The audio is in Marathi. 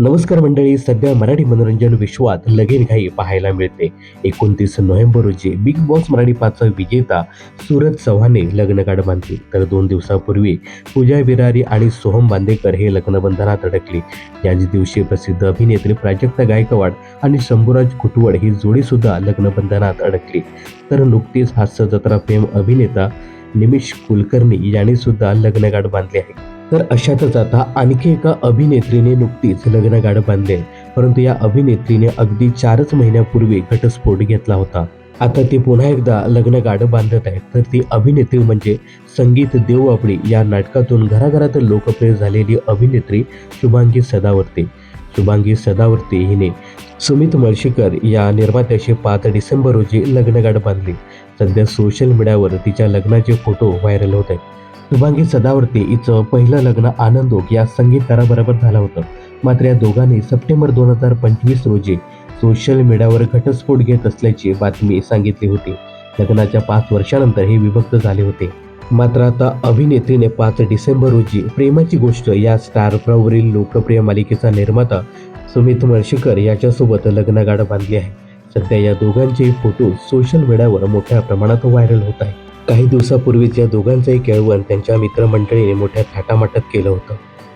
नमस्कार मंडळी सध्या मराठी मनोरंजन विश्वात लगीन घाई पाहायला मिळते. एकोणतीस नोव्हेंबर रोजी बिग बॉस मराठी पाचचा विजेता सूरज चव्हाणे लग्नगाठ बांधली. तर दोन दिवसापूर्वी पूजा बिरारी आणि सोहम बांदेकर हे लग्नबंधनात अडकले. याच दिवशी प्रसिद्ध अभिनेत्री प्राजक्ता गायकवाड आणि शंभूराज कुटवड ही जोडीसुद्धा लग्नबंधनात अडकली. तर नुकतीच हास्य जत्रा प्रेम अभिनेता निमिष कुलकर्णी यांनी सुद्धा लग्नगाठ बांधले आहे. तर अशातच आता आणखी एका अभिनेत्रीने नुकतीच लग्नगाठ बांधले. परंतु या अभिनेत्रीने अगदी चारच महिन्यापूर्वी घटस्फोट घेतला होता. आता ती पुन्हा एकदा लग्नगाठ बांधत आहेत तर ती अभिनेत्री म्हणजे संगीत देवबापडी या नाटकातून घराघरात लोकप्रिय झालेली अभिनेत्री शुभांगी सदावर्ते. शुभांगी सदावर्ते हिने सुमित मळशीकर या निर्मात्याशी पाच डिसेंबर रोजी लग्नगाठ बांधली. सध्या सोशल मीडियावर तिच्या लग्नाचे फोटो व्हायरल होत आहेत. शुभांगी सदावर्ते हिचं पहिलं लग्न आनंदोग या संगीतकाराबरोबर झालं होतं. मात्र या दोघांनी सप्टेंबर दोन हजार पंचवीस रोजी सोशल मीडियावर घटस्फोट घेत असल्याची बातमी सांगितली होती. लग्नाच्या पाच वर्षानंतर हे विभक्त झाले होते. मात्र आता अभिनेत्रीने पाच डिसेंबर रोजी प्रेमाची गोष्ट या स्टार प्रवरील लोकप्रिय मालिकेचा निर्माता सुमित मळशीकर याच्यासोबत लग्नगाठ बांधली आहे. सध्या या दोघांचे फोटो सोशल मीडियावर मोठ्या प्रमाणात व्हायरल होत आहे काही दिवसापूर्वीच या दोघांचंही केळवण त्यांच्या मित्रमंडळीने मोठ्या थाटामाटात केलं होतं.